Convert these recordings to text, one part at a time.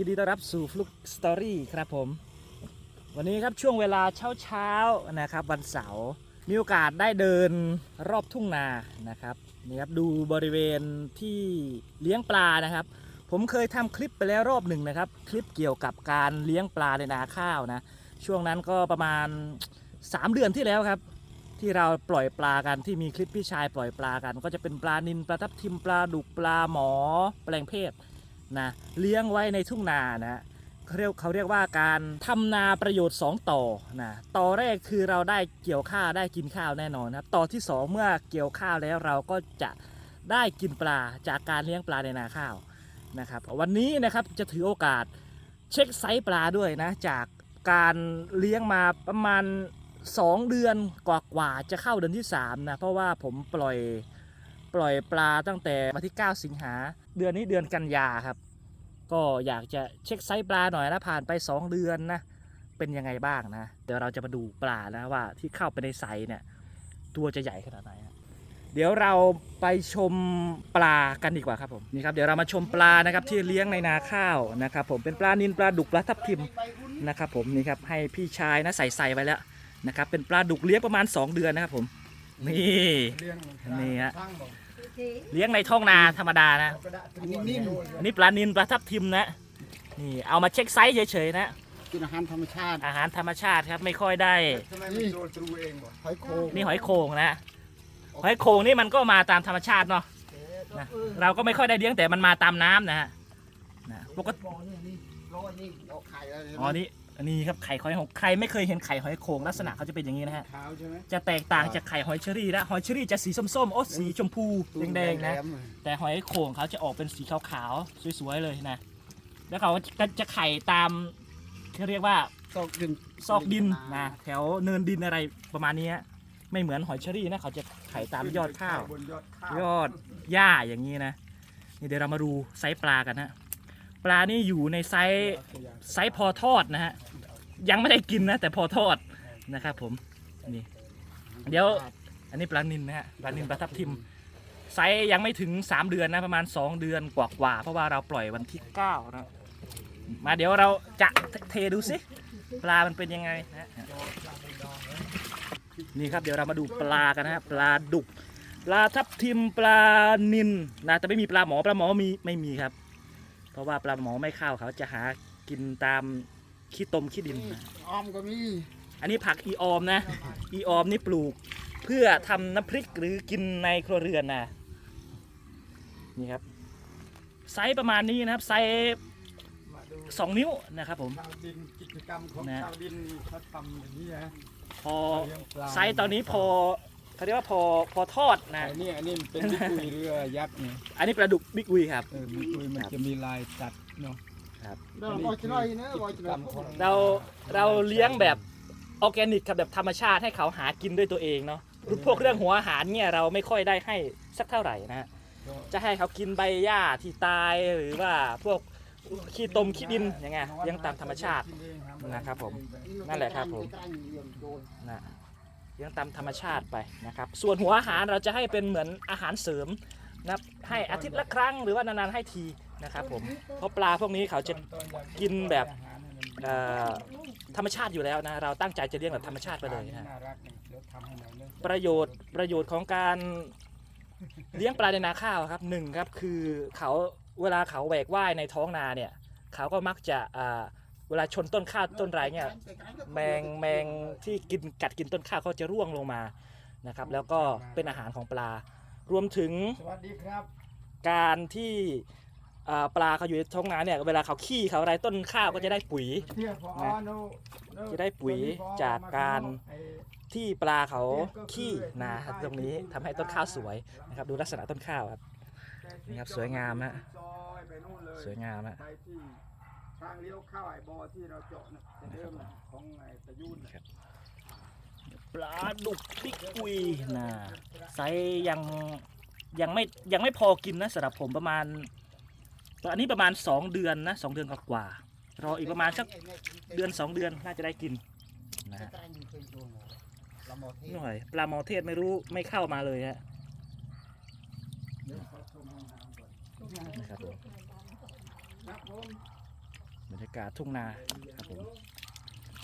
ยินดีต้อนรับสู่ฟลุกสตอรี่ครับผม วันนี้ครับช่วงเวลาเช้าเช้านะครับวันเสาร์มีโอกาสได้เดินรอบทุ่งนานะครับนี่ครับดูบริเวณที่เลี้ยงปลานะครับ ผมเคยทำคลิปไปแล้วรอบหนึ่งนะครับ คลิปเกี่ยวกับการเลี้ยงปลาในนาข้าวนะช่วงนั้นก็ประมาณ 3 เดือนที่แล้วครับ ที่เราปล่อยปลากันที่มีคลิปพี่ชายปล่อยปลากัน ก็จะเป็นปลานินปลาทับทิมปลาดุกปลาหมอแปลงเพศ นะเลี้ยงไว้ในทุ่งนานะเขาเรียกเขาเรียกว่าการทำนาประโยชน์ 2 ต่อนะต่อแรกคือเราได้เกี่ยวข้าวได้กินข้าวแน่นอนครับต่อที่ 2 เมื่อเกี่ยวข้าวแล้วเราก็จะได้กินปลาจากการเลี้ยงปลาในนาข้าวนะครับวันนี้นะครับจะถือโอกาสเช็คไซส์ปลาด้วยนะจากการเลี้ยงมาประมาณ 2 เดือนกว่าๆจะเข้าเดือนที่3นะเพราะว่าผมปล่อย ล่อยปลาตั้งแต่วันที่ 9 สิงหา เดือนนี้เดือนกันยาครับ ก็อยากจะเช็คไซส์ปลาหน่อยนะผ่านไป 2 เดือนนะเป็นยังไงบ้างนะ เดี๋ยวเราจะมาดูปลานะว่าที่เข้าไปในไซส์เนี่ยตัวจะใหญ่ขนาดไหนนะเดี๋ยวเราไปชมปลากันดีกว่าครับผมนี่ครับเดี๋ยวเรามาชมปลานะครับที่เลี้ยงในนาข้าวนะครับ ผมเป็นปลานินปลาดุกปลาทับทิมนะครับผมนี่ครับให้พี่ชายนะใส่ใส่ไว้แล้วนะครับเป็นปลาดุกเลี้ยงประมาณ 2 เดือนนะครับผมนี่เลี้ยงนี่ฮะช่างบอก เลี้ยงในท้องนาธรรมดานะกระดาษนิ่มอันนี้ปลานินปลาทับทิมนะ นี่เอามาเช็คไซส์เฉยๆนะๆกินอาหารธรรมชาติอาหารธรรมชาติครับไม่ค่อยได้ ทำไมมันโดนตรูเองบ่หอยโคงนี่หอยโข่งนะ หอยโข่งนี่มันก็มาตามธรรมชาติเนาะนะเราก็ไม่ค่อยได้เลี้ยงแต่มันมาตามน้ำนะฮะนะปกติบ่อนี่นี่ร้อยนี่เอาไข่อะไรอ๋อนี่ อันนี้ครับไข่หอยโข่งใครไม่เคยเห็นไข่หอยโข่งลักษณะเขาจะเป็นอย่างนี้นะฮะ ขาวใช่ไหมจะแตกต่างจากไข่หอยเชอรี่นะหอยเชอรี่จะสีส้มๆโอ้สีชมพูแดงๆนะหลมแต่หอยโข่งเขาจะออกเป็นสีขาวๆสวยๆเลยนะ แล้วเขาก็จะไข่ตามเขาเรียกว่าซอกดินซอกดินนะแถวเนินดินอะไรประมาณนี้ฮะไม่เหมือนหอยเชอรี่นะเขาจะไข่ตามยอดข้าว บนยอดข้าวยอดหญ้าอย่างนี้นะนี่เดี๋ยวเรามาดูไซส์ปลากันนะ ปลานี่อยู่ในไซส์ไซส์พอทอดนะฮะยังไม่ได้กินนะ แต่พอทอดนะครับผมนี่เดี๋ยวอันนี้ปลานินนะฮะปลานินปลาทับทิมไซส์ยังไม่ถึง 3 เดือนนะประมาณ 2 เดือนกว่าๆเพราะว่าเราปล่อยวันที่9นะมาเดี๋ยวเราจะเทดูสิปลามันเป็นยังไงนะนี่ครับเดี๋ยวเรามาดูปลากันนะฮะปลาดุก ปลาทับทิมปลานินนะแต่ไม่มีปลาหมอปลาหมอมีไม่มีครับ ราะว่าปลาหมอไม่เข้าเขาจะหากินตามขี้ตมขี้ดินนะอ้อมก็มีอันนี้ผักอีออมนะ อีออมนี่ปลูกเพื่อทำน้ำพริกหรือกินในครัวเรือนนะนี่ครับไซส์ประมาณนี้นะครับไซส์มาดูสองนิ้วนะครับผม ชาวดินกิจกรรมของนะ ชาวดินนี่เขาทำอย่างนี้นะพอเลี้ยงปลาไซส์ตอนนี้พอ เขาเรียกว่าพอพอทอดนะไอ้นี่อันนี้มันเป็นบิ๊กอุยเรือยักษ์นี่อันนี้ปลาดุกบิ๊กอุยครับ เออบิ๊กอุยมันจะมีลายตัดเนาะครับ อันนี้คือกิจกรรมของเราเราเลี้ยงแบบออร์แกนิกครับแบบธรรมชาติให้เขาหากินด้วยตัวเองเนาะพวกเรื่องหัวอาหารเนี่ยเราไม่ค่อยได้ให้สักเท่าไหร่นะฮะจะให้เขากินใบหญ้าที่ตายหรือว่าพวกขี้ตมขี้ดินอย่างเงี้ยเลี้ยังตามธรรมชาตินะครับผมนั่นแหละครับผมนะ เลี้ยงตามธรรมชาติไปนะครับ ส่วนหัวอาหารเราจะให้เป็นเหมือนอาหารเสริมนะครับให้อาทิตย์ละครั้งหรือว่านานๆให้ทีนะครับผมเพราะปลาพวกนี้เขาจะกินแบบเอ่อธรรมชาติอยู่แล้วนะเราตั้งใจจะเลี้ยงแบบธรรมชาติไปเลยนะน่ารักนี่เดี๋ยวทำให้หน่อยนึงประโยชน์ประโยชน์ของการเลี้ยงปลาในนาข้าวครับหนึ่งครับคือเขาเวลาเขาแหวกว่ายในท้องนาเนี่ยเขาก็มักจะ เวลาชนต้นข้าวต้นไรเนี่ยแมงแมงที่กินกัดกินต้นข้าวเขาจะร่วงลงมานะครับ แล้วก็เป็นอาหารของปลา รวมถึงสวัสดีครับ การที่ปลาเขาอยู่ในท้องนาเนี่ยเวลาเขาขี้เขาอะไรต้นข้าวก็จะได้ปุ๋ยนะจะได้ปุ๋ยจากการที่ปลาเขาขี้นาตรงนี้ทำให้ต้นข้าวสวยนะครับ ดูลักษณะต้นข้าวครับนี่ครับสวยงามฮะสวยงามฮะ ที่ทางเลี้ยวเข้าไอ้บ่อที่เราเจาะนะแต่เดิมน่ะของไอ้ตะยุ่นน่ะปลาดุกบิ๊กอุยนะไซส์ยังยังไม่ยังไม่พอกินนะสำหรับผมประมาณตอนนี้ประมาณ 2 เดือนนะสองเดือนกว่าๆรออีกประมาณสักเดือน 2 เดือนน่าจะได้กินนะฮะใกล้ๆนี่เคยโดนเหรอละหมอเทศหน่อยปลาหมอเทศไม่รู้ไม่เข้ามาเลยฮะเดี๋ยวขอชมห้องน้ำก่อนนะครับผมครั บรรยากาศทุ่งนาครับผม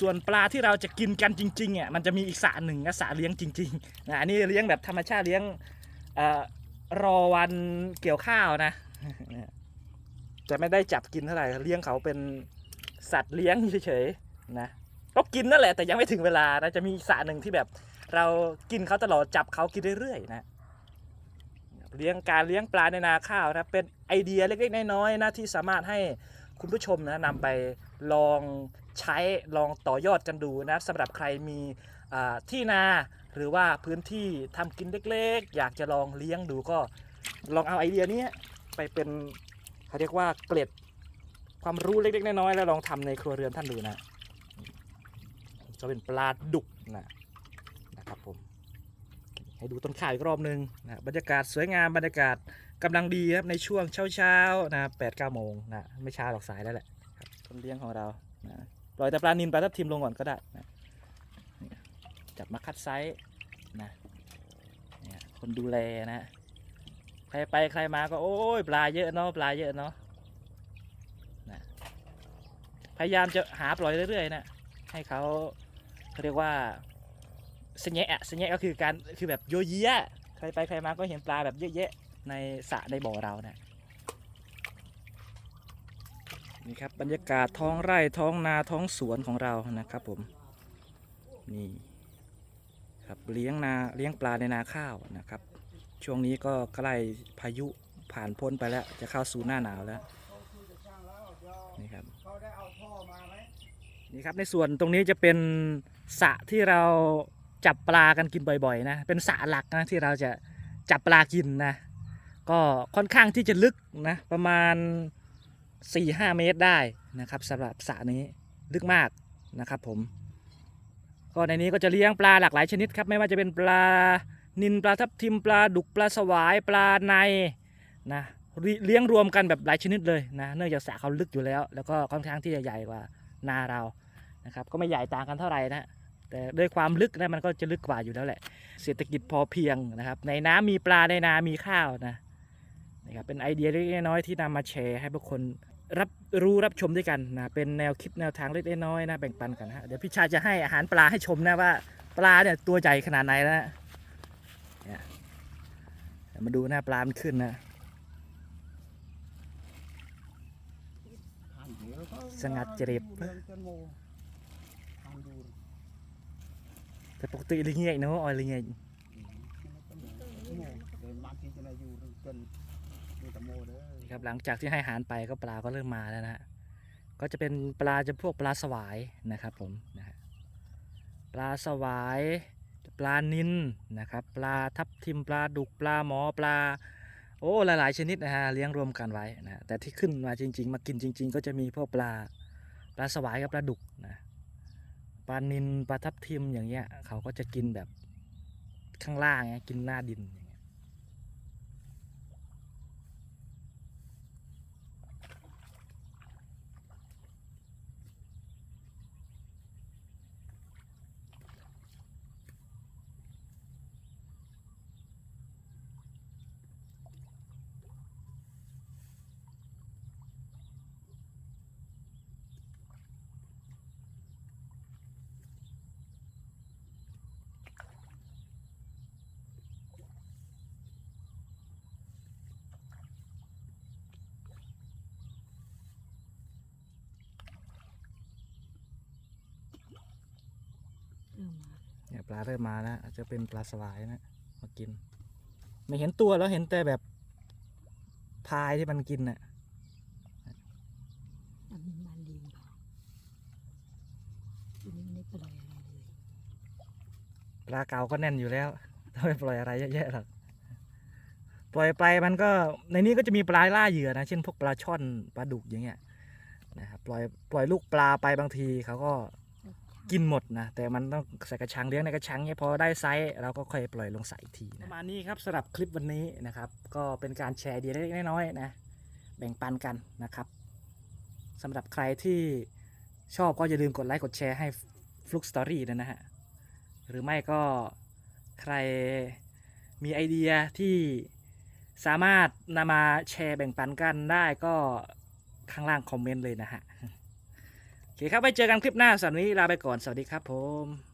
ส่วนปลาที่เราจะกินกันจริงๆอะมันจะมีอีกสระหนึ่งนะสระเลี้ยงจริงๆนะอันนี้เลี้ยงแบบธรรมชาติเลี้ยงอรอวันเกี่ยวข้าวนะจะไม่ได้จับกินเท่าไหร่เลี้ยงเขาเป็นสัตว์เลี้ยงเฉยๆนะก็กินนั่นแหละแต่ยังไม่ถึงเวลานะจะมีอีกสระหนึ่งที่แบบ เรากินเขาตลอดจับเขากินเรื่อยๆนะเลี้ยงการเลี้ยงปลาในนาข้าวนะเป็นไอเดียเล็กๆน้อยๆนะที่สามารถให้ คุณผู้ชมนะนำไปลองใช้ลองต่อยอดกันดูนะสำหรับใครมีที่นาหรือว่าพื้นที่ทำกินเล็กๆ อยากจะลองเลี้ยงดูก็ลองเอาไอเดียนี้ไปเป็นเขาเรียกว่าเกล็ดความรู้เล็กๆน้อยๆแล้วลองทำในครัวเรือนท่านดูนะ จะเป็นปลาดุกนะ ให้ดูต้นข้าวอีกรอบหนึ่งนะบรรยากาศสวยงามบรรยากาศกำลังดีครับในช่วงเช้าเช้านะแปดเก้าโมงนะไม่ช้าหรอกสายแล้วแหละครับคนเลี้ยงของเรานะปล่อยแต่ปลานินปลาทับทิมลงก่อนก็ได้นะจับมาคัดไซส์นะเนี่ยคนดูแลนะใครไปใครมาก็โอ้ยปลาเยอะเนาะปลาเยอะเนาะนะพยายามจะหาปล่อยเรื่อยๆนะให้เขาเขาเรียกว่า สญแยะสญแยะก็คือการคือแบบโยเยะใครไปใครมาก็เห็นปลาแบบเยอะแยะในสระในบ่อเรานะนี่ครับบรรยากาศท้องไร่ท้องนาท้องสวนของเรานะครับผมนี่ครับเลี้ยงนาเลี้ยงปลาในนาข้าวนะครับ ช่วงนี้ก็ใกล้พายุผ่านพ้นไปแล้ว จะเข้าสู่หน้าหนาวแล้วนี่ครับนี่ครับในส่วนตรงนี้จะเป็นสระที่เรา จับปลากันกินบ่อยๆนะเป็นสระหลักนะที่เราจะจับปลากินนะก็ค่อนข้างที่จะลึกนะประมาณ 4-5 เมตรได้นะครับสำหรับสระนี้ลึกมากนะครับผมก็ในนี้ก็จะเลี้ยงปลาหลากหลายชนิดครับไม่ว่าจะเป็นปลานินปลาทับทิมปลาดุกปลาสวายปลาในนะเลี้ยงรวมกันแบบหลายชนิดเลยนะเนื่องจากสระเขาลึกอยู่แล้ว แล้วก็ค่อนข้างที่จะใหญ่กว่านาเรานะครับก็ไม่ใหญ่ต่างกันเท่าไหร่นะ แต่ด้วยความลึกนะมันก็จะลึกกว่าอยู่แล้วแหละ เศรษฐกิจพอเพียงนะครับ ในน้ำมีปลาในนา มีข้าวนะนะครับเป็นไอเดียเล็กน้อยที่นำมาแชร์ให้ทุกคนรับรู้รับชมด้วยกันนะเป็นแนวคิดแนวทางเล็กน้อยนะแบ่งปันกันฮะเดี๋ยวพี่ชายจะให้อาหารปลาให้ชมนะว่า ปลาเนี่ยตัวใหญ่ขนาดไหนแล้วนะเดี๋ยวมาดูหนะปลามันขึ้นนะสงัดเจริบ เรื่องจันโมทางดู แต่ปกติลิงเงี้ยเนาะออยลิงเงี้ยโมเดินมาที่จะได้อยู่เรื่องจันดูแตะโมเด้อครับหลังจากที่ให้อาหารไปก็ปลาก็เริ่มมาแล้วนะฮะก็จะเป็นปลาจะพวกปลาสวายนะครับผมนะฮะปลาสวายปลานินนะครับ ปลาทับทิมปลาดุกปลาหมอปลา โอ้หลาย ๆ ชนิดนะฮะเลี้ยงรวมกันไว้นะฮะแต่ที่ขึ้นมาจริง ๆ มากินจริง ๆ ก็จะมีพวกปลาปลาสวายกับปลาดุกนะ ปลานินปลาทับทิมอย่างเงี้ย เขาก็จะกินแบบข้างล่างเงี้ยกินหน้าดิน ปลาเริ่มมาแล้วอาจจะเป็นปลาสวายนะมากิน ไม่เห็นตัวแล้วเห็นแต่แบบพายที่มันกินน่ะอันมันดีทีนี้ไม่ปล่อยอะไรเลยปลาเก่าก็แน่นอยู่แล้วถ้าไปปล่อยอะไรเยอะแยะหรอกปล่อยไปมันก็ในนี้ก็จะมีปลาล่าเหยื่อนะ เช่นพวกปลาช่อนปลาดุกอย่างเงี้ยนะครับปล่อยปล่อยลูกปลาไปบางทีเขาก็ กินหมดนะ แต่มันต้องใส่กระชังเลี้ยงในกระชังเนี่ยพอได้ไซส์เราก็ค่อยปล่อยลงใส่อีกทีนะประมาณนี้ครับสำหรับคลิปวันนี้นะครับ ก็เป็นการแชร์เดียเล็กน้อยๆนะ แบ่งปันกันนะครับสำหรับใครที่ชอบก็อย่าลืมกดไลค์กดแชร์ให้ฟลุกสตอรี่นะฮะ หรือไม่ก็ใครมีไอเดียที่สามารถนำมาแชร์แบ่งปันกันได้ก็ข้างล่างคอมเมนต์เลยนะฮะ เคครับไว้เจอกันคลิปหน้าสำหรับวันนี้ลาไปก่อนสวัสดีครับผม